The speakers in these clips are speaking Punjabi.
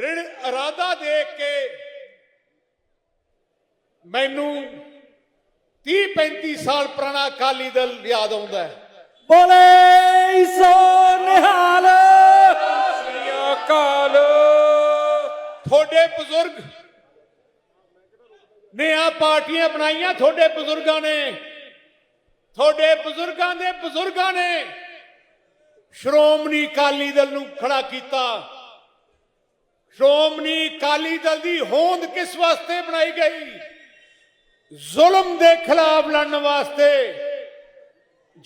ਦ੍ਰਿੜ ਇਰਾਦਾ ਦੇਖ ਕੇ ਮੈਨੂੰ 30 35 ਸਾਲ ਪੁਰਾਣਾ ਅਕਾਲੀ ਦਲ ਯਾਦ ਆਉਂਦਾ ਹੈ। ਬੋਲੇ ਸੋ ਨਿਹਾਲ। ਅਕਾਲ। ਤੁਹਾਡੇ ਬਜ਼ੁਰਗ ਨੇ ਆ ਪਾਰਟੀਆਂ ਬਣਾਈਆਂ ਤੁਹਾਡੇ ਬਜ਼ੁਰਗਾਂ ਨੇ। ਤੁਹਾਡੇ ਬਜ਼ੁਰਗਾਂ ਦੇ ਬਜ਼ੁਰਗਾਂ ਨੇ ਸ਼੍ਰੋਮਣੀ ਅਕਾਲੀ ਦਲ ਨੂੰ ਖੜਾ ਕੀਤਾ। ਸ਼੍ਰੋਮਣੀ ਅਕਾਲੀ ਦਲ ਦੀ ਹੋਂਦ ਕਿਸ ਵਾਸਤੇ ਬਣਾਈ ਗਈ? ਜ਼ੁਲਮ ਦੇ ਖਿਲਾਫ ਲੜਨ ਵਾਸਤੇ।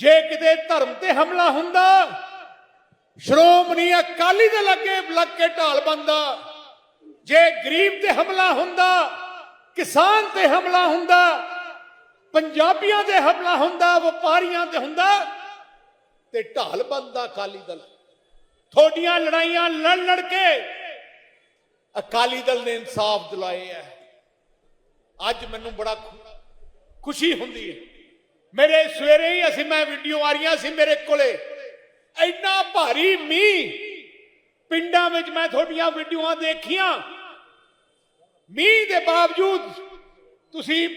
ਜੇ ਕਿਤੇ ਧਰਮ ਤੇ ਹਮਲਾ ਹੁੰਦਾ, ਸ਼੍ਰੋਮਣੀ ਅਕਾਲੀ ਦਲ ਅੱਗੇ ਲੱਗ ਕੇ ਢਾਲ ਬੰਦਾ ਜੇ ਗਰੀਬ ਤੇ ਹਮਲਾ ਹੁੰਦਾ, ਕਿਸਾਨ ਤੇ ਹਮਲਾ ਹੁੰਦਾ, ਪੰਜਾਬੀਆਂ ਤੇ ਹਮਲਾ ਹੁੰਦਾ, ਵਪਾਰੀਆਂ ਤੇ ਹੁੰਦਾ, ਤੇ ਢਾਲ ਬੰਦਾ ਅਕਾਲੀ ਦਲ। ਥੋਡੀਆਂ ਲੜਾਈਆਂ ਲੜ ਲੜ ਕੇ ਅਕਾਲੀ ਦਲ ਨੇ ਇਨਸਾਫ ਦਿਲਾਏ ਹੈ। ਅੱਜ ਮੈਨੂੰ ਬੜਾ ਖੁਸ਼ੀ ਹੁੰਦੀ ਹੈ। ਮੇਰੇ ਸਵੇਰੇ ਹੀ ਅਸੀਂ, ਮੈਂ ਵੀਡੀਓ ਆ ਰਹੀਆਂ ਸੀ ਮੇਰੇ ਕੋਲੇ। ਇੰਨਾ ਭਾਰੀ ਮੀਂਹ। ਪਿੰਡਾਂ ਵਿੱਚ ਮੈਂ ਤੁਹਾਡੀਆਂ ਵੀਡੀਓਆਂ ਦੇਖੀਆਂ। ਮੀਂਹ ਦੇ ਬਾਵਜੂਦ ਤੁਸੀਂ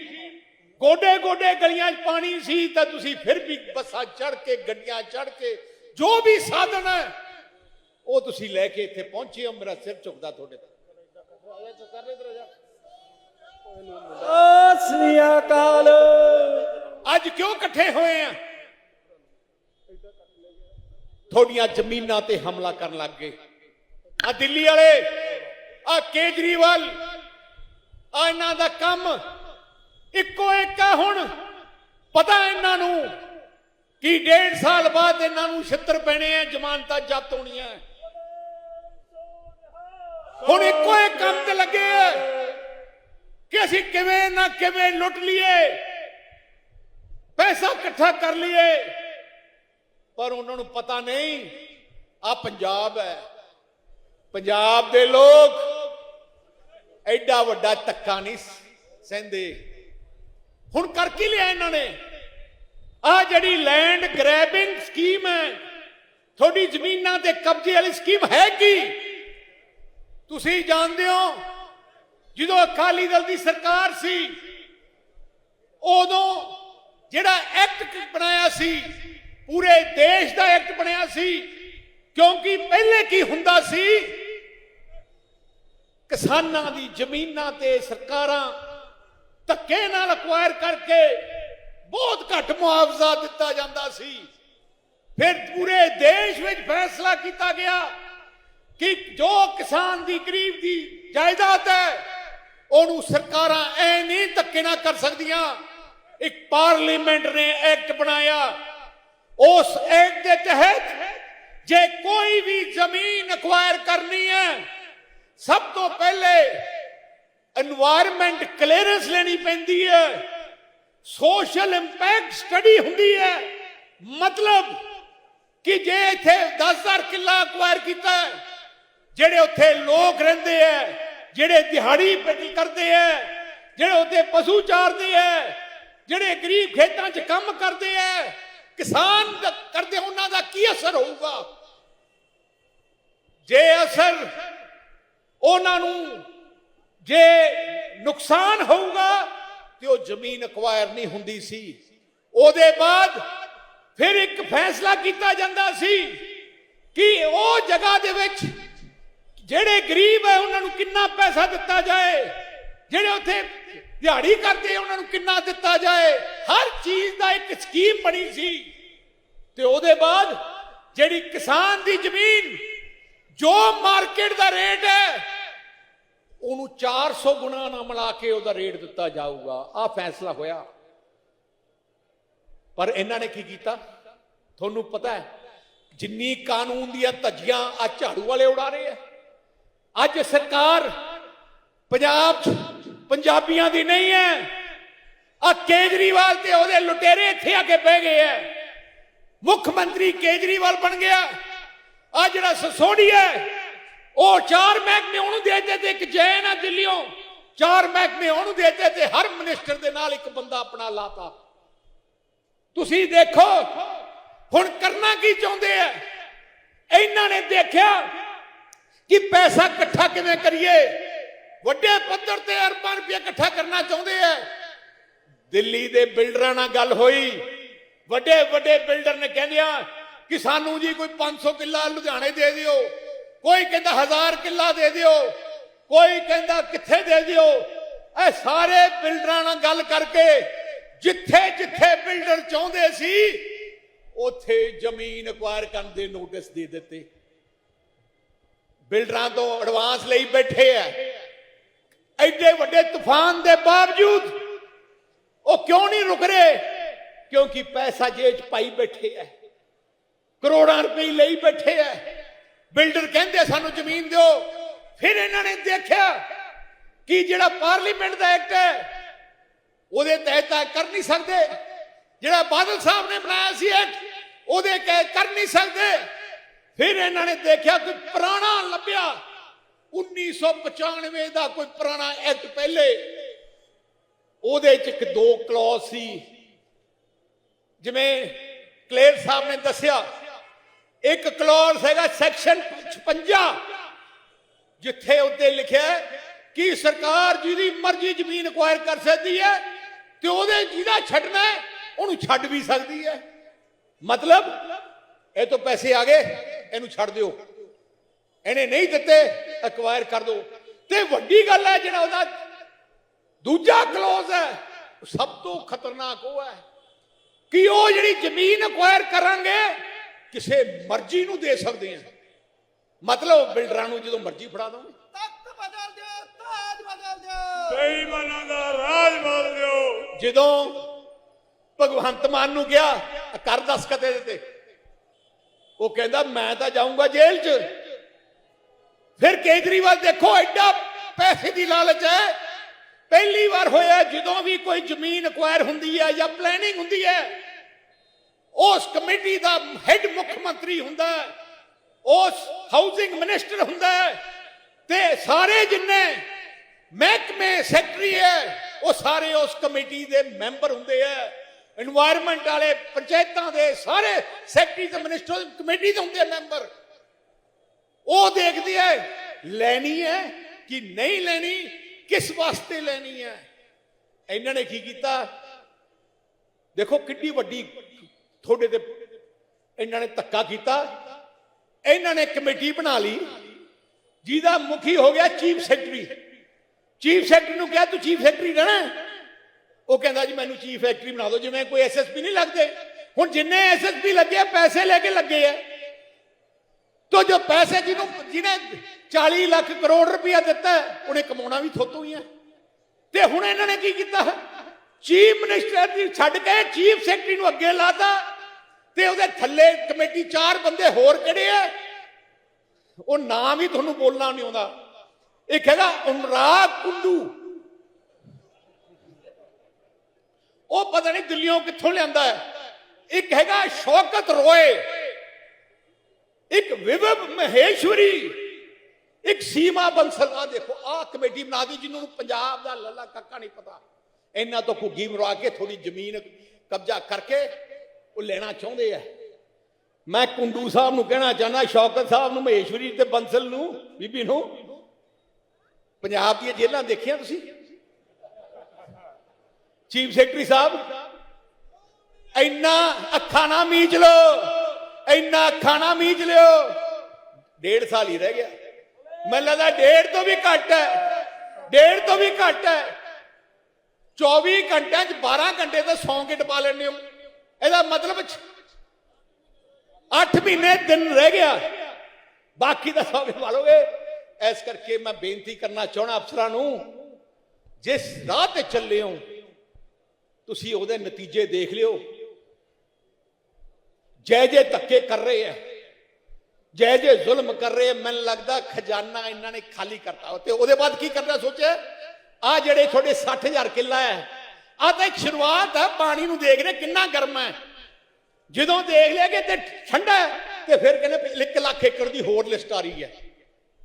ਗੋਡੇ ਗੋਡੇ ਗਲੀਆਂ 'ਚ ਪਾਣੀ ਸੀ ਤਾਂ ਤੁਸੀਂ ਫਿਰ ਵੀ ਬੱਸਾਂ ਚੜ ਕੇ, ਗੱਡੀਆਂ ਚੜ ਕੇ, ਜੋ ਵੀ ਸਾਧਨ ਹੈ, ਉਹ ਤੁਸੀਂ ਲੈ ਕੇ ਇੱਥੇ ਪਹੁੰਚੇ ਹੋ। ਮੇਰਾ ਸਿਰ ਝੁਕਦਾ ਤੁਹਾਡੇ ਤੇ ਸ੍ਰੀ ਅਕਾਲ। ਅੱਜ ਕਿਉਂ ਇਕੱਠੇ ਹੋਏ ਆ? ਤੁਹਾਡੀਆਂ ਜ਼ਮੀਨਾਂ ਤੇ ਹਮਲਾ ਕਰਨ ਲੱਗ ਗਏ। ਆ ਦਿੱਲੀ ਵਾਲੇ ਆ ਕੇਜਰੀਵਾਲ ਆ ਇਹਨਾਂ ਦਾ ਕੰਮ ਇੱਕੋ ਇੱਕ ਆ ਹੁਣ। ਪਤਾ ਇਹਨਾਂ ਨੂੰ ਕਿ ਡੇਢ ਸਾਲ ਬਾਅਦ ਇਹਨਾਂ ਨੂੰ ਛਿੱਤਰ ਪੈਣੇ ਆ ਜ਼ਮਾਨਤਾਂ ਜ਼ਬਤ ਹੋਣੀਆਂ। ਹੁਣ ਇੱਕੋ ਇੱਕ ਕੰਮ ਤੇ ਲੱਗੇ ਆ ਕਿ ਅਸੀਂ ਕਿਵੇਂ ਨਾ ਕਿਵੇਂ ਲੁੱਟ ਲਈਏ, ਪੈਸਾ ਇਕੱਠਾ ਕਰ ਲਈਏ। ਪਰ ਉਹਨਾਂ ਨੂੰ ਪਤਾ ਨਹੀਂ ਆ ਪੰਜਾਬ ਹੈ। ਪੰਜਾਬ ਦੇ ਲੋਕ ਐਡਾ ਵੱਡਾ ਧੱਕਾ ਨਹੀਂ ਸਹਿੰਦੇ। ਹੁਣ ਕਰ ਕੀ ਲਿਆ ਇਹਨਾਂ ਨੇ? ਆ ਜਿਹੜੀ ਲੈਂਡ ਗ੍ਰੈਬਿੰਗ ਸਕੀਮ ਹੈ, ਤੁਹਾਡੀ ਜ਼ਮੀਨਾਂ ਤੇ ਕਬਜ਼ੇ ਵਾਲੀ ਸਕੀਮ ਹੈ ਕੀ? ਤੁਸੀਂ ਜਾਣਦੇ ਹੋ, ਜਦੋਂ ਅਕਾਲੀ ਦਲ ਦੀ ਸਰਕਾਰ ਸੀ, ਉਦੋਂ ਜਿਹੜਾ ਐਕਟ ਬਣਾਇਆ ਸੀ, ਪੂਰੇ ਦੇਸ਼ ਦਾ ਐਕਟ ਬਣਿਆ ਸੀ, ਕਿਉਂਕਿ ਪਹਿਲੇ ਕੀ ਹੁੰਦਾ ਸੀ, ਕਿਸਾਨਾਂ ਦੀ ਜ਼ਮੀਨਾਂ ਤੇ ਸਰਕਾਰਾਂ ਧੱਕੇ ਨਾਲ ਅਕਵਾਇਰ ਕਰਕੇ ਬਹੁਤ ਘੱਟ ਮੁਆਵਜ਼ਾ ਦਿੱਤਾ ਜਾਂਦਾ ਸੀ। ਫਿਰ ਪੂਰੇ ਦੇਸ਼ ਵਿੱਚ ਫੈਸਲਾ ਕੀਤਾ ਗਿਆ। ਕਿ ਜੋ ਕਿਸਾਨ ਦੀ, ਗਰੀਬ ਦੀ ਜਾਇਦਾਦ ਹੈ, ਉਹਨੂੰ ਸਰਕਾਰਾਂ ਐ ਨਹੀਂ ਧੱਕੇ ਨਾ ਕਰ ਸਕਦੀਆਂ। ਇੱਕ ਪਾਰਲੀਮੈਂਟ ਨੇ ਐਕਟ ਬਣਾਇਆ। ਉਸ ਐਕਟ ਦੇ ਤਹਿਤ ਜੇ ਕੋਈ ਵੀ ਜ਼ਮੀਨ ਅਕਵਾਇਰ ਕਰਨੀ ਹੈ, ਸਭ ਤੋਂ ਪਹਿਲੇ এনवायरमेंट ਕਲੀਅਰੈਂਸ ਲੈਣੀ ਪੈਂਦੀ ਹੈ। ਸੋਸ਼ਲ ਇੰਪੈਕਟ ਸਟੱਡੀ ਹੁੰਦੀ ਹੈ। ਮਤਲਬ ਕਿ ਜੇ ਇੱਥੇ 10000 ਕਿੱਲਾ ਅਕਵਾਇਰ ਕੀਤਾ ਹੈ ਜਿਹੜੇ ਉੱਥੇ ਲੋਕ ਰਹਿੰਦੇ ਐ, ਜਿਹੜੇ ਦਿਹਾੜੀ ਪੇਟੀ ਕਰਦੇ ਐ, ਜਿਹੜੇ ਉੱਥੇ ਪਸ਼ੂ ਚਾਰਦੇ ਐ, ਜਿਹੜੇ ਗਰੀਬ ਖੇਤਾਂ 'ਚ ਕੰਮ ਕਰਦੇ ਐ, ਕਿਸਾਨ ਕਰਦੇ, ਉਹਨਾਂ ਦਾ ਕੀ ਅਸਰ ਹੋਊਗਾ? ਜੇ ਅਸਰ ਉਹਨਾਂ ਨੂੰ ਜੇ ਨੁਕਸਾਨ ਹੋਊਗਾ, ਤੇ ਉਹ ਜ਼ਮੀਨ ਅਕਵਾਇਰ ਨਹੀਂ ਹੁੰਦੀ ਸੀ। ਉਹਦੇ ਬਾਅਦ ਫਿਰ ਇੱਕ ਫੈਸਲਾ ਕੀਤਾ ਜਾਂਦਾ ਸੀ ਕਿ ਉਹ ਜਗ੍ਹਾ ਦੇ ਵਿੱਚ ਜਿਹੜੇ ਗਰੀਬ ਹੈ ਉਹਨਾਂ ਨੂੰ ਕਿੰਨਾ ਪੈਸਾ ਦਿੱਤਾ ਜਾਏ? ਜਿਹੜੇ ਉੱਥੇ ਦਿਹਾੜੀ ਕਰਦੇ ਉਹਨਾਂ ਨੂੰ ਕਿੰਨਾ ਦਿੱਤਾ ਜਾਏ? ਹਰ ਚੀਜ਼ ਦਾ ਇੱਕ ਸਕੀਮ ਬਣੀ ਸੀ। ਤੇ ਉਹਦੇ ਬਾਅਦ ਜਿਹੜੀ ਕਿਸਾਨ ਦੀ ਜ਼ਮੀਨ, ਜੋ ਮਾਰਕੀਟ ਦਾ ਰੇਟ ਹੈ, ਉਹਨੂੰ 400 ਗੁਣਾ ਨਾ ਮਿਲਾ ਕੇ ਉਹਦਾ ਰੇਟ ਦਿੱਤਾ ਜਾਊਗਾ। ਆ ਫੈਸਲਾ ਹੋਇਆ। ਪਰ ਇਹਨਾਂ ਨੇ ਕੀ ਕੀਤਾ? ਤੁਹਾਨੂੰ ਪਤਾ ਹੈ, ਜਿੰਨੀ ਕਾਨੂੰਨ ਦੀਆਂ ਧੱਜੀਆਂ ਆ ਝਾੜੂ ਵਾਲੇ ਉਡਾ ਰਹੇ ਆ ਅੱਜ ਸਰਕਾਰ ਪੰਜਾਬ 'ਚ ਪੰਜਾਬੀਆਂ ਦੀ ਨਹੀਂ ਹੈ। ਆ ਕੇਜਰੀਵਾਲ ਤੇ ਉਹਦੇ ਲੁਟੇਰੇ ਇੱਥੇ ਆ ਕੇ ਬਹਿ ਗਏ ਐ ਮੁੱਖ ਮੰਤਰੀ ਕੇਜਰੀਵਾਲ ਬਣ ਗਿਆ। ਆ ਜਿਹੜਾ ਸਸੋੜੀ ਹੈ, ਉਹ ਚਾਰ ਮਹਿਕਮੇ ਉਹਨੂੰ ਦੇ ਦਿੱਤੇ ਇੱਕ ਜੈਨ ਆ ਦਿੱਲੀੋਂ। ਚਾਰ ਮਹਿਕਮੇ ਉਹਨੂੰ ਦੇ ਦਿੱਤੇ ਹਰ ਮਿਨਿਸਟਰ ਦੇ ਨਾਲ ਇੱਕ ਬੰਦਾ ਆਪਣਾ ਲਾਤਾ। ਤੁਸੀਂ ਦੇਖੋ, ਹੁਣ ਕਰਨਾ ਕੀ ਚਾਹੁੰਦੇ ਆ ਇਹਨਾਂ ਨੇ ਦੇਖਿਆ ਕਿ ਪੈਸਾ ਇਕੱਠਾ ਕਿਵੇਂ ਕਰੀਏ? ਵੱਡੇ ਪੱਧਰ ਤੇ ਅਰਬਾਂ ਰੁਪਏ ਇਕੱਠਾ ਕਰਨਾ ਚਾਹੁੰਦੇ ਆ। ਦਿੱਲੀ ਦੇ ਬਿਲਡਰਾਂ ਨਾਲ ਗੱਲ ਹੋਈ। ਵੱਡੇ ਵੱਡੇ ਬਿਲਡਰ ਨੇ ਕਹਿੰਦਿਆ ਕਿ ਸਾਨੂੰ ਜੀ ਕੋਈ 500 ਕਿੱਲਾ ਲੁਧਿਆਣੇ ਦੇ ਦਿਓ। ਕੋਈ ਕਹਿੰਦਾ 1000 ਕਿੱਲਾ ਦੇ ਦਿਓ। ਕੋਈ ਕਹਿੰਦਾ ਕਿੱਥੇ ਦੇ ਦਿਓ। ਇਹ ਸਾਰੇ ਬਿਲਡਰਾਂ ਨਾਲ ਗੱਲ ਕਰਕੇ ਜਿੱਥੇ ਜਿੱਥੇ ਬਿਲਡਰ ਚਾਹੁੰਦੇ ਸੀ, ਉੱਥੇ ਜ਼ਮੀਨ ਅਕਵਾਇਰ ਕਰਨ ਦੇ ਨੋਟਿਸ ਦੇ ਦਿੱਤੇ। ਬਿਲਡਰਾਂ ਤੋਂ ਐਡਵਾਂਸ ਲਈ ਬੈਠੇ ਆ ਐਡੇ ਵੱਡੇ ਤੂਫਾਨ ਦੇ ਬਾਵਜੂਦ ਉਹ ਕਿਉਂ ਨਹੀਂ ਰੁਕ ਰਹੇ? ਕਿਉਂਕਿ ਪੈਸਾ ਜੇਬ ਪਾਈ ਬੈਠੇ ਐ। ਕਰੋੜਾਂ ਰੁਪਏ ਲਈ ਬੈਠੇ ਐ। ਬਿਲਡਰ ਕਹਿੰਦੇ ਸਾਨੂੰ ਜ਼ਮੀਨ ਦਿਓ। ਫਿਰ ਇਹਨਾਂ ਨੇ ਦੇਖਿਆ ਕਿ ਜਿਹੜਾ ਪਾਰਲੀਮੈਂਟ ਦਾ ਐਕਟ ਹੈ ਉਹਦੇ ਤਹਿਤ ਕਰ ਨਹੀਂ ਸਕਦੇ। ਜਿਹੜਾ ਬਾਦਲ ਸਾਹਿਬ ਨੇ ਬਣਾਇਆ ਸੀ ਐਕਟ, ਉਹਦੇ ਕਹਿ ਕਰ ਨਹੀਂ ਸਕਦੇ। ਫਿਰ ਇਹਨਾਂ ਨੇ ਦੇਖਿਆ ਕੋਈ ਪੁਰਾਣਾ ਲੱਭਿਆ। 1995 ਦਾ ਕੋਈ ਪੁਰਾਣਾ ਐਕਟ ਪਹਿਲੇ। ਉਹਦੇ ਚ ਇੱਕ ਦੋ ਕਲੌਜ਼ ਸੀ। ਜਿਵੇਂ ਕਲੇਰ ਸਾਹਿਬ ਨੇ ਦੱਸਿਆ, ਇੱਕ ਕਲੌਜ਼ ਹੈਗਾ ਸੈਕਸ਼ਨ 56 ਜਿੱਥੇ ਉੱਤੇ ਲਿਖਿਆ ਕਿ ਸਰਕਾਰ ਜਿਹਦੀ ਮਰਜ਼ੀ ਜ਼ਮੀਨ ਅਕਵਾਇਰ ਕਰ ਸਕਦੀ ਹੈ ਤੇ ਉਹਦੇ ਜਿਹਦਾ ਛੱਡਣਾ ਉਹਨੂੰ ਛੱਡ ਵੀ ਸਕਦੀ ਹੈ। ਮਤਲਬ, ਇਹ ਤੋਂ ਪੈਸੇ ਆ ਗਏ। ਇਹਨੂੰ ਛੱਡ ਦਿਓ। ਇਹਨੇ ਨਹੀਂ ਦਿੱਤੇ ਅਕਵਾਇਰ ਕਰ ਦਿਓ। ਤੇ ਵੱਡੀ ਗੱਲ ਹੈ ਜਿਹੜਾ ਉਹਦਾ ਦੂਜਾ ਕਲੋਜ਼ ਹੈ ਸਭ ਤੋਂ ਖਤਰਨਾਕ ਉਹ ਹੈ ਕਿ ਉਹ ਜਿਹੜੀ ਜ਼ਮੀਨ ਅਕਵਾਇਰ ਕਰਾਂਗੇ ਕਿਸੇ ਮਰਜ਼ੀ ਨੂੰ ਦੇ ਸਕਦੇ ਆ ਮਤਲਬ ਬਿਲਡਰਾਂ ਨੂੰ ਜਦੋਂ ਮਰਜ਼ੀ ਫੜਾ ਦੋਗੇ। ਤਖਤ ਬਦਲ ਦਿਓ ਤਾਜ ਬਦਲ ਦਿਓ। ਬੇਈਮਾਨਾਂ ਦਾ ਰਾਜ ਬੋਲ ਦਿਓ। ਜਦੋਂ ਭਗਵੰਤ ਮਾਨ ਨੂੰ ਕਿਹਾ ਆਹ ਕਰ ਦਸਖਤ ਇਹਦੇ ਤੇ ਉਹ ਕਹਿੰਦਾ, ਮੈਂ ਤਾਂ ਜਾਊਂਗਾ ਜੇਲ੍ਹ 'ਚ। ਫਿਰ ਕੇਜਰੀਵਾਲ ਦੇਖੋ, ਐਡਾ ਪੈਸੇ ਦੀ ਲਾਲਚ ਹੈ। ਪਹਿਲੀ ਵਾਰ ਹੋਇਆ ਜਦੋਂ ਵੀ ਕੋਈ ਜ਼ਮੀਨ ਅਕਵਾਇਰ ਹੁੰਦੀ ਹੈ ਜਾਂ ਪਲੈਨਿੰਗ ਹੁੰਦੀ ਹੈ, ਉਸ ਕਮੇਟੀ ਦਾ ਹੈੱਡ ਮੁੱਖ ਮੰਤਰੀ ਹੁੰਦਾ ਉਸ ਹਾਊਸਿੰਗ ਮਿਨਿਸਟਰ ਹੁੰਦਾ ਤੇ ਸਾਰੇ ਜਿੰਨੇ ਮਹਿਕਮੇ ਸੈਕਟਰੀ ਹੈ, ਉਹ ਸਾਰੇ ਉਸ ਕਮੇਟੀ ਦੇ ਮੈਂਬਰ ਹੁੰਦੇ ਆ এনवायरमेंट ਵਾਲੇ ਪੰਚਾਇਤਾਂ ਦੇ ਸਾਰੇ ਸੈਕਟਰੀ ਤੇ ਮਿਨਿਸਟਰ ਕਮੇਟੀ ਦੇ ਹੁੰਦੇ ਮੈਂਬਰ। ਉਹ ਦੇਖਦੀ ਹੈ, ਲੈਣੀ ਹੈ ਕਿ ਨਹੀਂ ਲੈਣੀ, ਕਿਸ ਵਾਸਤੇ ਲੈਣੀ ਹੈ? ਇਹਨਾਂ ਨੇ ਕੀ ਕੀਤਾ? ਦੇਖੋ ਕਿੱਡੀ ਵੱਡੀ ਤੁਹਾਡੇ ਤੇ ਇਹਨਾਂ ਨੇ ਧੱਕਾ ਕੀਤਾ। ਇਹਨਾਂ ਨੇ ਕਮੇਟੀ ਬਣਾ ਲਈ, ਜਿਹਦਾ ਮੁਖੀ ਹੋ ਗਿਆ ਚੀਫ ਸੈਕਟਰੀ। ਚੀਫ ਸੈਕਟਰੀ ਨੂੰ ਕਿਹਾ, ਤੂੰ ਚੀਫ ਸੈਕਟਰੀ ਰਹਿਣਾ ਉਹ ਕਹਿੰਦਾ ਜੀ, ਮੈਨੂੰ ਚੀਫ ਸੈਕਟਰੀ ਬਣਾ ਦਿਓ, ਜਿਵੇਂ ਕੋਈ ਐਸਐਸਪੀ ਨਹੀਂ ਲੱਗਦੇ। ਹੁਣ ਜਿੰਨੇ ਐਸਐਸਪੀ ਲੱਗੇ ਪੈਸੇ ਲੈ ਕੇ ਲੱਗੇ ਆ। ਤੋ ਜੋ ਪੈਸੇ ਜਿਹਨੂੰ ਜਿਹਨੇ 40 ਲੱਖ ਕਰੋੜ ਰੁਪਇਆ ਦਿੱਤਾ, ਉਹਨੇ ਕਮਾਉਣਾ ਵੀ ਥੋਤੋਂ ਹੀ ਹੈ ਤੇ ਹੁਣ ਇਹਨਾਂ ਨੇ ਕੀ ਕੀਤਾ? ਚੀਫ ਮਿਨਿਸਟਰ ਦੀ ਛੱਡ ਕੇ ਚੀਫ ਸੈਕਟਰੀ ਨੂੰ ਅੱਗੇ ਲਾਤਾ। ਤੇ ਉਹਦੇ ਥੱਲੇ ਕਮੇਟੀ ਚਾਰ ਬੰਦੇ ਹੋਰ ਕਿਹੜੇ ਆ? ਉਹ ਨਾਮ ਹੀ ਤੁਹਾਨੂੰ ਬੋਲਣਾ ਨਹੀਂ ਆਉਂਦਾ। ਇੱਕ ਹੈਗਾ ਅਨੁਰਾਗ ਕੁੰਡੂ। ਉਹ ਪਤਾ ਨਹੀਂ ਦਿੱਲੀੋਂ ਕਿੱਥੋਂ ਲਿਆਂਦਾ ਹੈ। ਇੱਕ ਹੈਗਾ ਸ਼ੌਕਤ ਰੋਏ, ਇੱਕ ਵਿਵਵ ਮਹੇਸ਼ਵਰੀ, ਇੱਕ ਸੀਮਾ ਬੰਸਲ। ਆ ਦੇਖੋ ਆ ਕਮੇਟੀ ਬਣਾ ਦੀ ਜਿਹਨੂੰ ਪੰਜਾਬ ਦਾ ਲੱਲਾ ਕੱਕਾ ਨਹੀਂ ਪਤਾ। ਇਹਨਾਂ ਤੋਂ ਘੁੱਗੀ ਮਰਵਾ ਕੇ ਥੋੜੀ ਜ਼ਮੀਨ ਕਬਜ਼ਾ ਕਰਕੇ ਉਹ ਲੈਣਾ ਚਾਹੁੰਦੇ ਆ। ਮੈਂ ਕੁੰਡੂ ਸਾਹਿਬ ਨੂੰ ਕਹਿਣਾ ਚਾਹੁੰਦਾ, ਸ਼ੌਕਤ ਸਾਹਿਬ ਨੂੰ, ਮਹੇਸ਼ਵਰੀ ਤੇ ਬੰਸਲ ਨੂੰ, ਬੀਬੀ ਨੂੰ। ਪੰਜਾਬ ਦੀਆਂ ਜੇਲ੍ਹਾਂ ਦੇਖੀਆਂ ਤੁਸੀਂ? ਚੀਫ ਸੈਕਟਰੀ ਸਾਹਿਬ, ਇੰਨਾ ਅੱਖਾਂ ਨਾ ਮੀਚ ਲੋ ਇੰਨਾ ਅੱਖਾਂ ਨਾ ਮੀਚ ਲਿਓ। ਡੇਢ ਸਾਲ ਹੀ ਰਹਿ ਗਿਆ। ਮੈਨੂੰ ਲੱਗਦਾ ਡੇਢ ਤੋਂ ਵੀ ਘੱਟ ਹੈ, ਡੇਢ ਤੋਂ ਵੀ ਘੱਟ ਹੈ। 24 ਘੰਟਿਆਂ ਚ 12 ਘੰਟੇ ਤਾਂ ਸੌਂ ਕੇ ਟਪਾ ਲੈਣੇ ਹੋ। ਇਹਦਾ ਮਤਲਬ 8 ਮਹੀਨੇ ਦਿਨ ਰਹਿ ਗਿਆ। ਬਾਕੀ ਦਾ ਸੌਂ ਕੇ ਵਾਲੋਗੇ ਇਸ ਕਰਕੇ ਮੈਂ ਬੇਨਤੀ ਕਰਨਾ ਚਾਹਣਾ ਅਫਸਰਾਂ ਨੂੰ, ਜਿਸ ਰਾਹ ਤੇ ਚੱਲੇ ਹੋ ਤੁਸੀਂ ਉਹਦੇ ਨਤੀਜੇ ਦੇਖ ਲਿਓ। ਜੈ ਜੈ ਧੱਕੇ ਕਰ ਰਹੇ ਆ। ਜੈ ਜੈ ਜ਼ੁਲਮ ਕਰ ਰਹੇ ਮੈਨੂੰ ਲੱਗਦਾ ਖਜ਼ਾਨਾ ਇਹਨਾਂ ਨੇ ਖਾਲੀ ਕਰਤਾ। ਤੇ ਉਹਦੇ ਬਾਅਦ ਕੀ ਕਰਨਾ ਸੋਚਿਆ? ਆ ਜਿਹੜੇ ਤੁਹਾਡੇ 60000 ਕਿੱਲਾ ਹੈ ਆ ਤਾਂ ਇੱਕ ਸ਼ੁਰੂਆਤ ਹੈ। ਪਾਣੀ ਨੂੰ ਦੇਖ ਰਹੇ ਕਿੰਨਾ ਗਰਮ ਹੈ। ਜਦੋਂ ਦੇਖ ਲਿਆ ਕਿ ਤੇ ਠੰਡਾ ਤੇ ਫਿਰ ਕਹਿੰਦੇ 1 ਲੱਖ ਏਕੜ ਦੀ ਹੋਰ ਲਿਸਟ ਆ ਰਹੀ ਹੈ।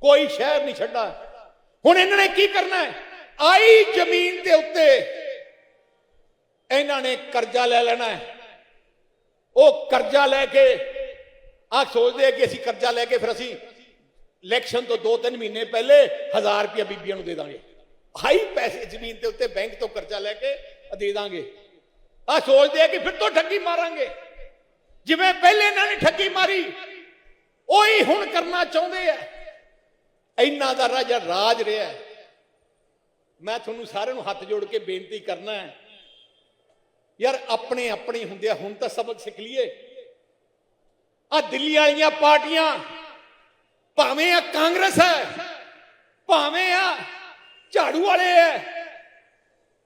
ਕੋਈ ਸ਼ਹਿਰ ਨਹੀਂ ਛੱਡਾ ਹੁਣ ਇਹਨਾਂ ਨੇ ਕੀ ਕਰਨਾ ਹੈ? ਆਈ ਜ਼ਮੀਨ ਦੇ ਉੱਤੇ ਇਹਨਾਂ ਨੇ ਕਰਜ਼ਾ ਲੈ ਲੈਣਾ ਹੈ। ਉਹ ਕਰਜ਼ਾ ਲੈ ਕੇ ਆ ਸੋਚਦੇ ਆ ਕਿ ਅਸੀਂ ਕਰਜ਼ਾ ਲੈ ਕੇ ਫਿਰ ਅਸੀਂ ਇਲੈਕਸ਼ਨ ਤੋਂ 2-3 ਮਹੀਨੇ ਪਹਿਲੇ 1000 ਰੁਪਏ ਬੀਬੀਆਂ ਨੂੰ ਦੇ ਦਾਂਗੇ। ਹਾਈ ਪੈਸੇ ਜ਼ਮੀਨ ਦੇ ਉੱਤੇ ਬੈਂਕ ਤੋਂ ਕਰਜ਼ਾ ਲੈ ਕੇ ਦੇ ਦਾਂਗੇ। ਆ ਸੋਚਦੇ ਆ ਕਿ ਫਿਰ ਤੋਂ ਠੱਗੀ ਮਾਰਾਂਗੇ। ਜਿਵੇਂ ਪਹਿਲੇ ਇਹਨਾਂ ਨੇ ਠੱਗੀ ਮਾਰੀ, ਉਹੀ ਹੁਣ ਕਰਨਾ ਚਾਹੁੰਦੇ ਆ। ਇੰਨਾ ਦਾ ਰਾਜਾ ਰਾਜ ਰਿਹਾ ਮੈਂ ਤੁਹਾਨੂੰ ਸਾਰਿਆਂ ਨੂੰ ਹੱਥ ਜੋੜ ਕੇ ਬੇਨਤੀ ਕਰਨਾ ਹੈ ਯਾਰ ਆਪਣੇ ਆਪਣੇ ਹੁੰਦੇ ਆ, ਹੁਣ ਤਾਂ ਸਬਕ ਸਿੱਖ ਲਈਏ। ਆ ਦਿੱਲੀ ਵਾਲੀਆਂ ਪਾਰਟੀਆਂ, ਭਾਵੇਂ ਆ ਕਾਂਗਰਸ ਹੈ, ਭਾਵੇਂ ਆ ਝਾੜੂ ਵਾਲੇ ਹੈ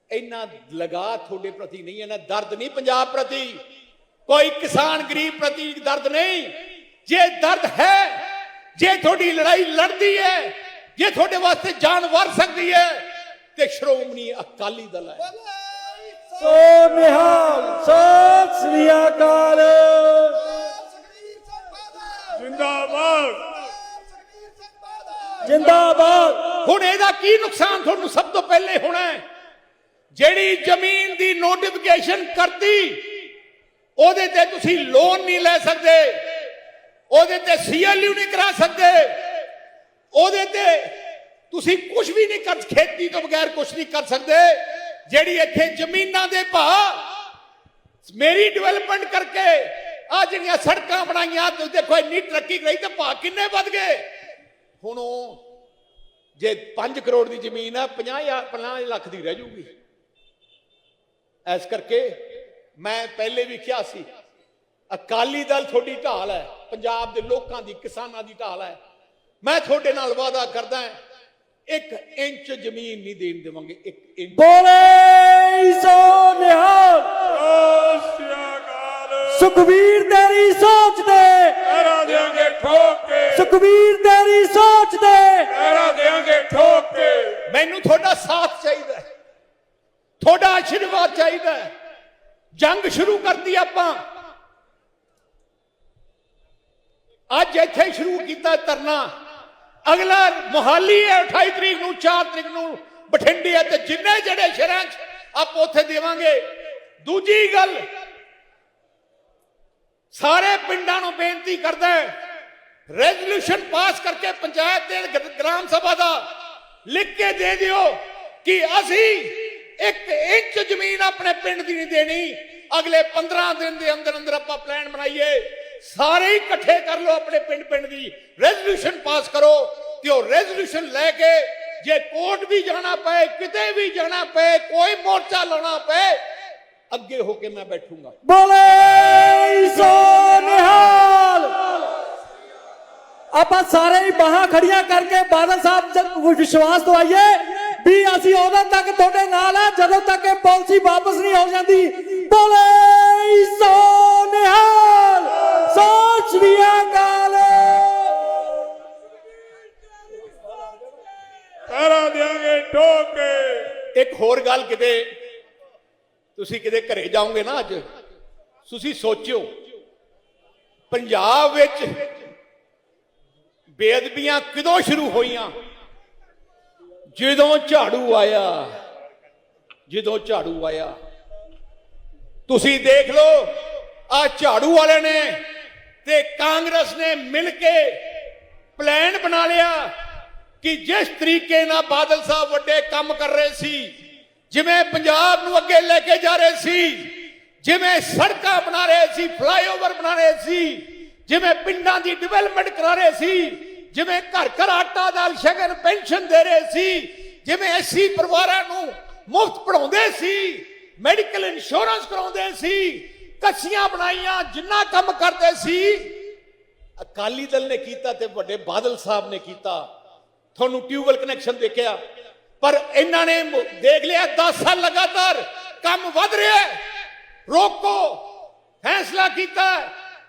ਇੰਨਾ ਲਗਾ ਤੁਹਾਡੇ ਪ੍ਰਤੀ ਨਹੀਂ, ਇਹਨਾਂ ਦਰਦ ਨਹੀਂ ਪੰਜਾਬ ਪ੍ਰਤੀ। ਕੋਈ ਕਿਸਾਨ ਗਰੀਬ ਪ੍ਰਤੀ ਦਰਦ ਨਹੀਂ। ਜੇ ਦਰਦ ਹੈ, ਜੇ ਤੁਹਾਡੀ ਲੜਾਈ ਲੜਦੀ ਹੈ, ਜੇ ਤੁਹਾਡੇ ਵਾਸਤੇ ਜਾਨ ਵਰ ਸਕਦੀ ਹੈ, ਤੇ ਸ਼੍ਰੋਮਣੀ ਅਕਾਲੀ ਦਲ ਹੈ। ਸੋ ਨਿਹਾਲ ਸਤਿ ਸ੍ਰੀ ਅਕਾਲ। ਜਿੰਦਾਬਾਦ। ਜਿੰਦਾਬਾਦ। ਹੁਣ ਇਹਦਾ ਕੀ ਨੁਕਸਾਨ ਤੁਹਾਨੂੰ ਸਭ ਤੋਂ ਪਹਿਲੇ ਹੋਣਾ ਹੈ? ਜਿਹੜੀ ਜ਼ਮੀਨ ਦੀ ਨੋਟੀਫਿਕੇਸ਼ਨ ਕਰਤੀ ਉਹਦੇ ਤੇ ਤੁਸੀਂ ਲੋਨ ਨਹੀਂ ਲੈ ਸਕਦੇ। ਉਹਦੇ ਤੇ ਸੀਐਲਯੂ ਨਹੀਂ ਕਰਾ ਸਕਦੇ। ਉਹਦੇ ਤੇ ਤੁਸੀਂ ਕੁਝ ਵੀ ਨਹੀਂ ਕਰ ਖੇਤੀ ਤੋਂ ਬਗੈਰ ਕੁਝ ਨਹੀਂ ਕਰ ਸਕਦੇ। ਜਿਹੜੀ ਇੱਥੇ ਜ਼ਮੀਨਾਂ ਦੇ ਭਾਅ ਮੇਰੀ ਡਿਵੈਲਪਮੈਂਟ ਕਰਕੇ ਆ ਜਿਹੜੀਆਂ ਸੜਕਾਂ ਬਣਾਈਆਂ, ਤੁਸੀਂ ਦੇਖੋ ਇੰਨੀ ਤਰੱਕੀ ਕਰਾਈ ਤੇ ਭਾਅ ਕਿੰਨੇ ਵੱਧ ਗਏ। ਹੁਣ ਉਹ ਜੇ 5 ਕਰੋੜ ਦੀ ਜ਼ਮੀਨ ਆ 50 ਜਾਂ 50 ਲੱਖ ਦੀ ਰਹਿ ਜੂਗੀ। ਇਸ ਕਰਕੇ ਮੈਂ ਪਹਿਲੇ ਵੀ ਕਿਹਾ ਸੀ, ਅਕਾਲੀ ਦਲ ਤੁਹਾਡੀ ਢਾਲ ਹੈ, ਪੰਜਾਬ ਦੇ ਲੋਕਾਂ ਦੀ, ਕਿਸਾਨਾਂ ਦੀ ਢਾਲ ਹੈ। ਮੈਂ ਤੁਹਾਡੇ ਨਾਲ ਵਾਅਦਾ ਕਰਦਾ ਹਾਂ ਇੱਕ ਇੰਚ ਜ਼ਮੀਨ ਨਹੀਂ ਦੇਣ ਦੇਵਾਂਗੇ ਇੱਕ ਇੰਚ। ਬੋਲੇ ਸੋ ਨਿਹਾਲ। ਸਤਿ ਸ੍ਰੀ ਅਕਾਲ ਸੁਖਬੀਰ ਤੇਰੀ ਸੋਚ ਦੇ ਪੈਰਾ ਦੇਾਂਗੇ ਠੋਕ। ਕੇ ਸੁਖਬੀਰ ਤੇਰੀ ਸੋਚ ਦੇ ਪੈਰਾ ਦੇਾਂਗੇ ਠੋਕ। ਕੇ ਮੈਨੂੰ ਤੁਹਾਡਾ ਸਾਥ ਚਾਹੀਦਾ ਹੈ। ਤੁਹਾਡਾ ਆਸ਼ੀਰਵਾਦ ਚਾਹੀਦਾ ਹੈ। ਜੰਗ ਸ਼ੁਰੂ ਕਰਤੀ ਆਪਾਂ। ਅੱਜ ਇੱਥੇ ਸ਼ੁਰੂ ਕੀਤਾ ਧਰਨਾ। ਅਗਲਾ ਮੁਹਾਲੀ ਹੈ 28 ਤਰੀਕ ਨੂੰ 4 ਤਰੀਕ ਨੂੰ, ਬਠਿੰਡੇ ਤੇ ਜਿੰਨੇ ਜਿਹੜੇ ਸ਼ਹਿਰਾਂ 'ਚ ਆਪਾਂ ਉੱਥੇ ਦੇਵਾਂਗੇ। ਦੂਜੀ ਗੱਲ, ਸਾਰੇ ਪਿੰਡਾਂ ਨੂੰ ਬੇਨਤੀ ਕਰਦਾ ਰੈਜ਼ੋਲੂਸ਼ਨ ਪਾਸ ਕਰਕੇ ਪੰਚਾਇਤ ਦੇ ਗ੍ਰਾਮ ਸਭਾ ਦਾ ਲਿਖ ਕੇ ਦੇ ਦਿਓ ਕਿ ਅਸੀਂ ਇੱਕ ਇੰਚ ਜ਼ਮੀਨ ਆਪਣੇ ਪਿੰਡ ਦੀ ਨਹੀਂ ਦੇਣੀ, ਅਗਲੇ 15 ਦਿਨ ਦੇ ਅੰਦਰ ਅੰਦਰ ਆਪਾਂ ਪਲਾਨ ਬਣਾਈਏ। ਸਾਰੇ ਹੀ ਇਕੱਠੇ ਕਰ ਲਓ ਆਪਣੇ ਪਿੰਡ ਪਿੰਡ ਦੀ। ਰੈਜ਼ੋਲੂਸ਼ਨ ਪਾਸ ਕਰੋ ਤੇ ਉਹ ਰੈਜ਼ੋਲੂਸ਼ਨ ਲੈ ਕੇ ਜੇ ਕੋਰਟ ਵੀ ਜਾਣਾ ਪਏ, ਕਿਤੇ ਵੀ ਜਾਣਾ ਪਏ, ਕੋਈ ਮੋਰਚਾ ਲਾਉਣਾ ਪਏ, ਅੱਗੇ ਹੋ ਕੇ ਮੈਂ ਬੈਠੂੰਗਾ। ਬੋਲੇ ਸੋ ਨਿਹਾਲ ਆਪਾਂ ਸਾਰੇ ਹੀ ਬਾਹਾਂ ਖੜੀਆਂ ਕਰਕੇ ਬਾਦਲ ਸਾਹਿਬ ਵਿਸ਼ਵਾਸ ਦਵਾਈਏ ਵੀ ਅਸੀਂ ਉਦੋਂ ਤੱਕ ਤੁਹਾਡੇ ਨਾਲ ਆ ਜਦੋਂ ਤੱਕ ਇਹ ਪਾਲਿਸੀ ਵਾਪਸ ਨਹੀਂ ਹੋ ਜਾਂਦੀ। ਬੋਲੇ ਸੋ ਨਿਹਾਲ ਸਤਿ ਸ੍ਰੀ ਅਕਾਲ ਪੈਰਾ ਦੇਾਂਗੇ ਠੋਕ ਇੱਕ ਹੋਰ ਗੱਲ ਕਿਤੇ ਤੁਸੀਂ ਕਿਤੇ ਘਰੇ ਜਾਓਗੇ ਨਾ ਅੱਜ ਤੁਸੀਂ ਸੋਚਿਓ ਪੰਜਾਬ ਵਿੱਚ ਬੇਅਦਬੀਆਂ ਕਦੋਂ ਸ਼ੁਰੂ ਹੋਈਆਂ? ਜਦੋਂ ਝਾੜੂ ਆਇਆ ਜਦੋਂ ਝਾੜੂ ਆਇਆ। ਤੁਸੀਂ ਦੇਖ ਲਓ ਆ ਝਾੜੂ ਵਾਲੇ ਨੇ ਤੇ ਕਾਂਗਰਸ ਨੇ ਮਿਲ ਕੇ ਪਲਾਨ ਬਣਾ ਲਿਆ ਕਿ ਜਿਸ ਤਰੀਕੇ ਨਾਲ ਬਾਦਲ ਸਾਹਿਬ ਵੱਡੇ ਕੰਮ ਕਰ ਰਹੇ ਸੀ, ਜਿਵੇਂ ਪੰਜਾਬ ਨੂੰ ਅੱਗੇ ਲੈ ਕੇ ਜਾ ਰਹੇ ਸੀ, ਜਿਵੇਂ ਸੜਕਾਂ ਬਣਾ ਰਹੇ ਸੀ, ਫਲਾਈਓਵਰ ਬਣਾ ਰਹੇ ਸੀ, ਜਿਵੇਂ ਪਿੰਡਾਂ ਦੀ ਡਿਵੈਲਪਮੈਂਟ ਕਰਾ ਰਹੇ ਸੀ, ਜਿਵੇਂ ਘਰ ਘਰ ਆਟਾ ਦਾਲ, ਸ਼ਗਨ, ਪੈਨਸ਼ਨ ਦੇ ਰਹੇ ਸੀ, ਜਿਵੇਂ ਐਸੀ ਪਰਿਵਾਰਾਂ ਨੂੰ ਮੁਫਤ ਪੜਾਉਂਦੇ ਸੀ ਮੈਡੀਕਲ ਇੰਸ਼ੋਰੈਂਸ ਕਰਾਉਂਦੇ ਸੀ ਕੱਚੀਆਂ ਬਣਾਈਆਂ, ਜਿੰਨਾ ਕੰਮ ਕਰਦੇ ਸੀ। ਅਕਾਲੀ ਦਲ ਨੇ ਕੀਤਾ ਤੇ ਵੱਡੇ ਬਾਦਲ ਸਾਹਿਬ ਨੇ ਕੀਤਾ। ਤੁਹਾਨੂੰ ਟਿਊਬਵੈਲ ਕਨੈਕਸ਼ਨ ਦੇਖਿਆ। ਪਰ ਇਹਨਾਂ ਨੇ ਦੇਖ ਲਿਆ 10 ਸਾਲ ਲਗਾਤਾਰ ਕੰਮ ਵੱਧ ਰਿਹਾ ਹੈ। ਰੋਕੋ, ਫੈਸਲਾ ਕੀਤਾ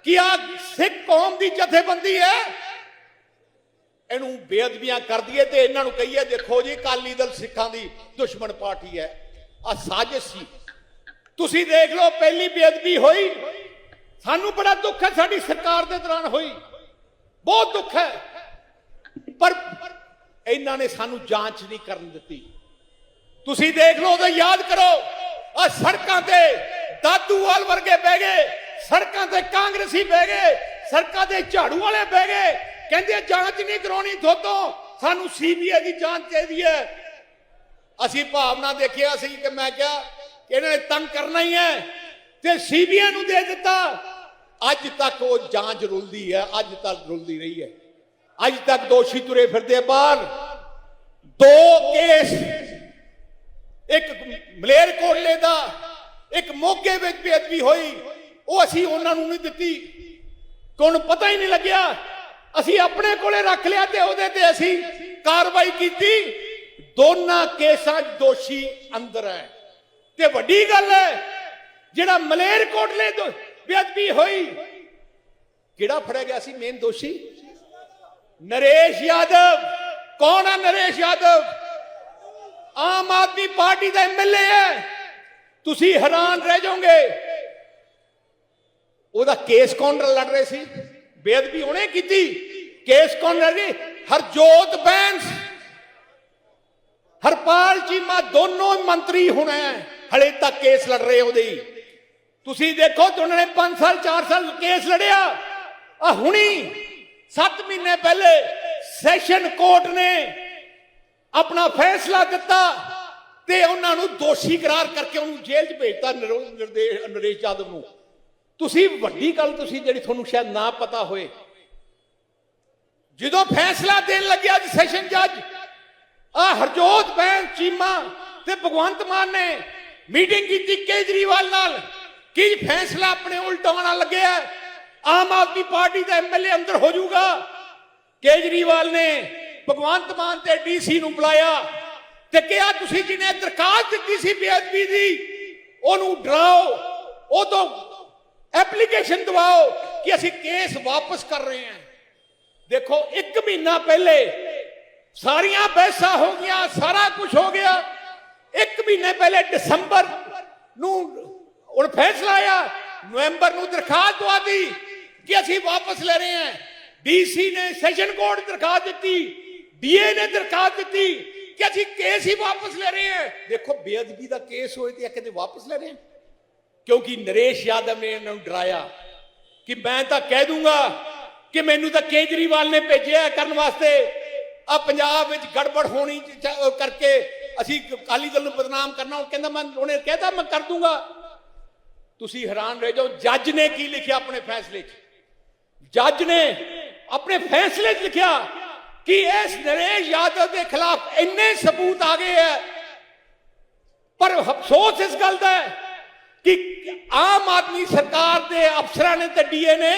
ਕਿ ਆ ਸਿੱਖ ਕੌਮ ਦੀ ਜਥੇਬੰਦੀ ਹੈ। ਇਹਨੂੰ ਬੇਅਦਬੀਆਂ ਕਰ ਦਈਏ ਤੇ ਇਹਨਾਂ ਨੂੰ ਕਹੀਏ, ਦੇਖੋ ਜੀ, ਅਕਾਲੀ ਦਲ ਸਿੱਖਾਂ ਦੀ ਦੁਸ਼ਮਣ ਪਾਰਟੀ ਹੈ। ਆ ਸਾਜ਼ਿਸ਼ ਸੀ। ਤੁਸੀਂ ਦੇਖ ਲਓ, ਪਹਿਲੀ ਬੇਅਦਬੀ ਹੋਈ। ਸਾਨੂੰ ਬੜਾ ਦੁੱਖ ਹੈ, ਸਾਡੀ ਸਰਕਾਰ ਦੇ ਦੌਰਾਨ ਹੋਈ। ਬਹੁਤ ਦੁੱਖ ਹੈ। ਪਰ ਇਹਨਾਂ ਨੇ ਸਾਨੂੰ ਜਾਂਚ ਨਹੀਂ ਕਰਨ ਦਿੱਤੀ। ਤੁਸੀਂ ਦੇਖ ਲਓ ਤਾਂ ਯਾਦ ਕਰੋ। ਆ ਸੜਕਾਂ ਤੇ ਦਾਦੂਵਾਲ ਵਰਗੇ ਬਹਿ ਗਏ। ਸੜਕਾਂ ਤੇ ਕਾਂਗਰਸੀ ਬਹਿ ਗਏ। ਸੜਕਾਂ ਤੇ ਝਾੜੂ ਵਾਲੇ ਬਹਿ ਗਏ। ਕਹਿੰਦੇ ਜਾਂਚ ਨਹੀਂ ਕਰਾਉਣੀ ਥੋਤੋਂ ਸਾਨੂੰ ਸੀਬੀਆਈ ਦੀ ਜਾਂਚ ਚਾਹੀਦੀ ਹੈ। ਅਸੀਂ ਭਾਵਨਾ ਦੇਖਿਆ ਸੀ ਕਿ ਮੈਂ ਕਿਹਾ ਇਹਨਾਂ ਨੇ ਤੰਗ ਕਰਨਾ ਹੀ ਹੈ। ਤੇ ਸੀਬੀਆਈ ਨੂੰ ਦੇ ਦਿੱਤਾ। ਅੱਜ ਤੱਕ ਉਹ ਜਾਂਚ ਰੁਲਦੀ ਹੈ, ਅੱਜ ਤੱਕ ਰੁਲਦੀ ਰਹੀ ਹੈ। ਅੱਜ ਤੱਕ ਦੋਸ਼ੀ ਤੁਰੇ ਫਿਰਦੇ ਆ ਬਾਹਰ। ਦੋ ਕੇਸ, ਇੱਕ ਮਲੇਰ ਮਲੇਰਕੋਟਲੇ ਦਾ, ਇੱਕ ਮੋਗੇ ਵਿੱਚ ਬੇਅਦਬੀ ਹੋਈ। ਉਹ ਅਸੀਂ ਉਹਨਾਂ ਨੂੰ ਨਹੀਂ ਦਿੱਤੀ। ਕੋਣ ਪਤਾ ਹੀ ਨਹੀਂ ਲੱਗਿਆ। ਅਸੀਂ ਆਪਣੇ ਕੋਲੇ ਰੱਖ ਲਿਆ ਤੇ ਉਹਦੇ ਤੇ ਅਸੀਂ ਕਾਰਵਾਈ ਕੀਤੀ। ਦੋਨਾਂ ਕੇਸਾਂ ਦੋਸ਼ੀ ਅੰਦਰ ਹੈ। ਤੇ ਵੱਡੀ ਗੱਲ ਹੈ, ਜਿਹੜਾ ਮਲੇਰਕੋਟਲੇ ਤੋਂ ਬੇਅਦਬੀ ਹੋਈ, ਕਿਹੜਾ ਫੜਿਆ ਗਿਆ ਸੀ ਮੇਨ ਦੋਸ਼ੀ? ਨਰੇਸ਼ ਯਾਦਵ। ਕੌਣ ਹੈ ਨਰੇਸ਼ ਯਾਦਵ? ਆਮ ਆਦਮੀ ਪਾਰਟੀ ਦਾ ਐਮਐਲਏ ਹੈ। ਤੁਸੀਂ ਹੈਰਾਨ ਰਹਿ ਜਾਓਗੇ। ਉਹਦਾ ਕੇਸ ਕੌਣ ਲੜ ਰਹੇ ਸੀ? ਬੇਅਦਬੀ ਉਹਨੇ ਕੀਤੀ। ਕੇਸ ਕੌਣ ਲੜ ਰਹੀ? ਹਰਜੋਤ ਬੈਂਸ। ਹਰਪਾਲ ਚੀਮਾ ਦੋਨੋਂ ਮੰਤਰੀ ਹੁਣ ਹੈ। ਹਲੇ ਤੱਕ ਕੇਸ ਲੜ ਰਹੇ ਉਹਦੇ ਹੀ। ਤੁਸੀਂ ਦੇਖੋ ਤੇ ਉਹਨਾਂ ਨੇ 5 ਸਾਲ 4 ਸਾਲ ਕੇਸ ਲੜਿਆ। ਆ ਹੁਣੀ 7 ਮਹੀਨੇ ਪਹਿਲੇ ਸੈਸ਼ਨ ਕੋਰਟ ਨੇ ਆਪਣਾ ਫੈਸਲਾ ਦਿੱਤਾ ਤੇ ਉਹਨਾਂ ਨੂੰ ਦੋਸ਼ੀ ਕਰਾਰ ਕਰਕੇ ਉਹਨੂੰ ਜੇਲ੍ਹ 'ਚ ਭੇਜਤਾ ਨਿਰਦੇਸ਼ ਨਰੇਸ਼ ਯਾਦਵ ਨੂੰ। ਤੁਸੀਂ ਵੱਡੀ ਗੱਲ ਤੁਸੀਂ ਜਿਹੜੀ ਤੁਹਾਨੂੰ ਸ਼ਾਇਦ ਨਾ ਪਤਾ ਹੋਏ। ਜਦੋਂ ਫੈਸਲਾ ਦੇਣ ਲੱਗਿਆ ਅੱਜ ਸੈਸ਼ਨ ਜੱਜ ਆ ਹਰਜੋਤ ਬੈਂਸ ਚੀਮਾ ਤੇ ਭਗਵੰਤ ਮਾਨ ਨੇ ਮੀਟਿੰਗ ਕੀਤੀ ਕੇਜਰੀਵਾਲ ਨਾਲ। ਕੀ ਫੈਸਲਾ ਆਪਣੇ ਉਲਟਾਉਣਾ ਲੱਗਿਆ ਆਮ ਆਦਮੀ ਪਾਰਟੀ ਦਾ ਐਮਐਲਏ ਅੰਦਰ ਹੋ ਜਾਊਗਾ। ਕੇਜਰੀਵਾਲ ਨੇ ਭਗਵੰਤ ਮਾਨ ਤੇ ਡੀਸੀ ਨੂੰ ਬੁਲਾਇਆ ਤੇ ਕਿਹਾ, ਤੁਸੀਂ ਜਿਹਨੇ ਦਰਖਾਸਤ ਦਿੱਤੀ ਸੀ ਬੇਅਦਬੀ ਦੀ, ਉਹਨੂੰ ਡਰਾਓ। ਉਹ ਤੋਂ ਐਪਲੀਕੇਸ਼ਨ ਦਵਾਓ ਕਿ ਅਸੀਂ ਕੇਸ ਵਾਪਸ ਕਰ ਰਹੇ ਹਾਂ। ਦੇਖੋ 1 ਮਹੀਨਾ ਪਹਿਲੇ ਸਾਰੀਆਂ ਬਹਿਸਾਂ ਹੋ ਗਈਆਂ, ਸਾਰਾ ਕੁਝ ਹੋ ਗਿਆ। 1 ਮਹੀਨੇ ਪਹਿਲੇ ਦਸੰਬਰ ਨੂੰ ਹੁਣ ਫੈਸਲਾ ਆਇਆ, ਨਵੰਬਰ ਨੂੰ ਦਰਖਾਸਤ ਦਵਾ ਕਿ ਅਸੀਂ ਵਾਪਸ ਲੈ ਰਹੇ ਹਾਂ। ਡੀਸੀ ਨੇ ਸੈਸ਼ਨ ਕੋਰਟ ਦਰਖਾਸਤ ਦਿੱਤੀ ਡੀਏ ਨੇ ਦਰਖਾਸਤ ਦਿੱਤੀ ਕਿ ਅਸੀਂ ਕੇਸ ਹੀ ਵਾਪਸ ਲੈ ਰਹੇ ਹਾਂ। ਦੇਖੋ, ਬੇਅਦਬੀ ਦਾ ਕੇਸ ਹੋਏ ਤੇ ਕਹਿੰਦੇ ਵਾਪਸ ਲੈ ਰਹੇ ਹਾਂ? ਕਿਉਂਕਿ ਨਰੇਸ਼ ਯਾਦਵ ਨੇ ਇਹਨਾਂ ਨੂੰ ਡਰਾਇਆ ਕਿ ਮੈਂ ਤਾਂ ਕਹਿ ਦੂੰਗਾ ਕਿ ਮੈਨੂੰ ਤਾਂ ਕੇਜਰੀਵਾਲ ਨੇ ਭੇਜਿਆ ਕਰਨ ਵਾਸਤੇ। ਆ ਪੰਜਾਬ ਵਿੱਚ ਗੜਬੜ ਹੋਣੀ ਕਰਕੇ ਅਸੀਂ ਅਕਾਲੀ ਦਲ ਨੂੰ ਬਦਨਾਮ ਕਰਨਾ ਉਹ ਕਹਿੰਦਾ ਮੈਂ ਉਹਨੇ ਕਹਿਤਾ ਮੈਂ ਕਰ ਦੂੰਗਾ ਤੁਸੀਂ ਹੈਰਾਨ ਰਹਿ ਜਾਓ ਜੱਜ ਨੇ ਕੀ ਲਿਖਿਆ ਆਪਣੇ ਫੈਸਲੇ 'ਚ ਜੱਜ ਨੇ ਆਪਣੇ ਫੈਸਲੇ 'ਚ ਲਿਖਿਆ ਕਿ ਇਸ ਨਰੇਸ਼ ਯਾਦਵ ਦੇ ਖਿਲਾਫ ਇੰਨੇ ਸਬੂਤ ਆ ਗਏ ਹੈ ਪਰ ਅਫਸੋਸ ਇਸ ਗੱਲ ਦਾ ਹੈ ਕਿ ਆਮ ਆਦਮੀ ਸਰਕਾਰ ਦੇ ਅਫਸਰਾਂ ਨੇ ਤੇ ਡੀਏ ਨੇ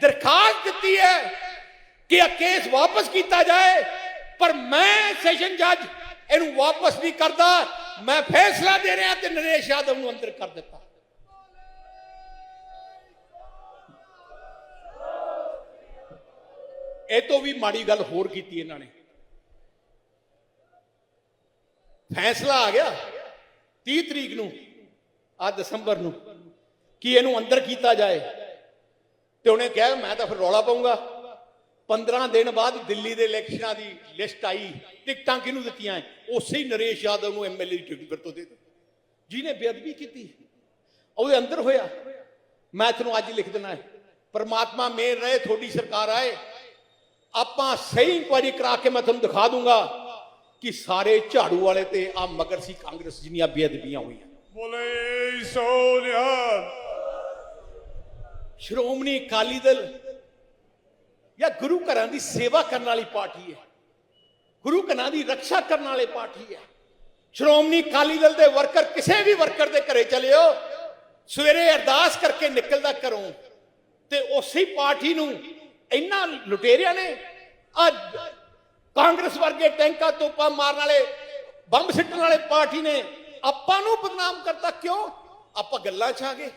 ਦਰਖਾਸਤ ਦਿੱਤੀ ਹੈ ਕਿ ਇਹ ਕੇਸ ਵਾਪਸ ਕੀਤਾ ਜਾਏ ਪਰ ਮੈਂ ਸੈਸ਼ਨ ਜੱਜ ਇਹਨੂੰ ਵਾਪਸ ਨਹੀਂ ਕਰਦਾ। ਮੈਂ ਫੈਸਲਾ ਦੇ ਰਿਹਾ ਤੇ ਨਰੇਸ਼ ਯਾਦਵ ਨੂੰ ਅੰਦਰ ਕਰ ਦਿੱਤਾ। ਇਹ ਤੋਂ ਵੀ ਮਾੜੀ ਗੱਲ ਹੋਰ ਕੀਤੀ ਇਹਨਾਂ ਨੇ। ਫੈਸਲਾ ਆ ਗਿਆ 30 ਤਰੀਕ ਨੂੰ ਆ ਦਸੰਬਰ ਨੂੰ, ਕਿ ਇਹਨੂੰ ਅੰਦਰ ਕੀਤਾ ਜਾਏ। ਤੇ ਉਹਨੇ ਕਿਹਾ, ਮੈਂ ਤਾਂ ਫਿਰ ਰੌਲਾ ਪਾਉਂਗਾ 15 ਦਿਨ ਬਾਅਦ ਦਿੱਲੀ ਦੇ ਇਲੈਕਸ਼ਨਾਂ ਦੀ ਲਿਸਟ ਆਈ ਟਿਕਟਾਂ ਕਿਹਨੂੰ ਦਿੱਤੀਆਂ? ਉਸੇ ਹੀ ਨਰੇਸ਼ ਯਾਦਵ ਨੂੰ ਐਮਐਲਏ ਦੀ ਟਿਕਟ ਫਿਰ ਤੋਂ ਦੇ ਦਿੱਤੀ। ਜਿਹਨੇ ਬੇਅਦਬੀ ਕੀਤੀ। ਉਹਦੇ ਅੰਦਰ ਹੋਇਆ। ਮੈਂ ਤੁਹਾਨੂੰ ਅੱਜ ਲਿਖ ਦੇਣਾ ਹੈ। ਪਰਮਾਤਮਾ ਮੇਰ ਰਹੇ ਤੁਹਾਡੀ ਸਰਕਾਰ ਆਏ। ਆਪਾਂ ਸਹੀ ਇਨਕੁਆਇਰੀ ਕਰਾ ਕੇ ਮੈਂ ਤੁਹਾਨੂੰ ਦਿਖਾ ਦੂੰਗਾ ਕਿ ਸਾਰੇ ਝਾੜੂ ਵਾਲੇ ਤੇ ਆ ਮਗਰ ਸੀ ਕਾਂਗਰਸ ਜਿੰਨੀਆਂ ਬੇਅਦਬੀਆਂ ਹੋਈਆਂ। ਬੋਲੇ ਸੋਨਿਆ ਸ਼੍ਰੋਮਣੀ ਅਕਾਲੀ ਦਲ ਜਾਂ ਗੁਰੂ ਘਰਾਂ ਦੀ ਸੇਵਾ ਕਰਨ ਵਾਲੀ ਪਾਰਟੀ ਹੈ। ਗੁਰੂ ਘਰਾਂ ਦੀ ਰੱਖਿਆ ਕਰਨ ਵਾਲੇ ਪਾਰਟੀ ਹੈ। ਸ਼੍ਰੋਮਣੀ ਅਕਾਲੀ ਦਲ ਦੇ ਵਰਕਰ ਕਿਸੇ ਵੀ ਵਰਕਰ ਦੇ ਘਰੇ ਚਲਿਓ, ਸਵੇਰੇ ਅਰਦਾਸ ਕਰਕੇ ਨਿਕਲਦਾ ਘਰੋਂ ਤੇ ਉਸੇ ਪਾਰਟੀ ਨੂੰ ਇੰਨਾ ਲੁਟੇਰਿਆਂ ਨੇ ਅੱਜ ਕਾਂਗਰਸ ਵਰਗੇ ਟੈਂਕਾਂ ਤੋਪਾਂ ਮਾਰਨ ਵਾਲੇ, ਬੰਬ ਸਿੱਟਣ ਵਾਲੇ ਪਾਰਟੀ ਨੇ ਆਪਾਂ ਨੂੰ ਬਦਨਾਮ ਕਰਤਾ। ਕਿਉਂ? ਆਪਾਂ ਗੱਲਾਂ ਚ ਆ ਗਏ।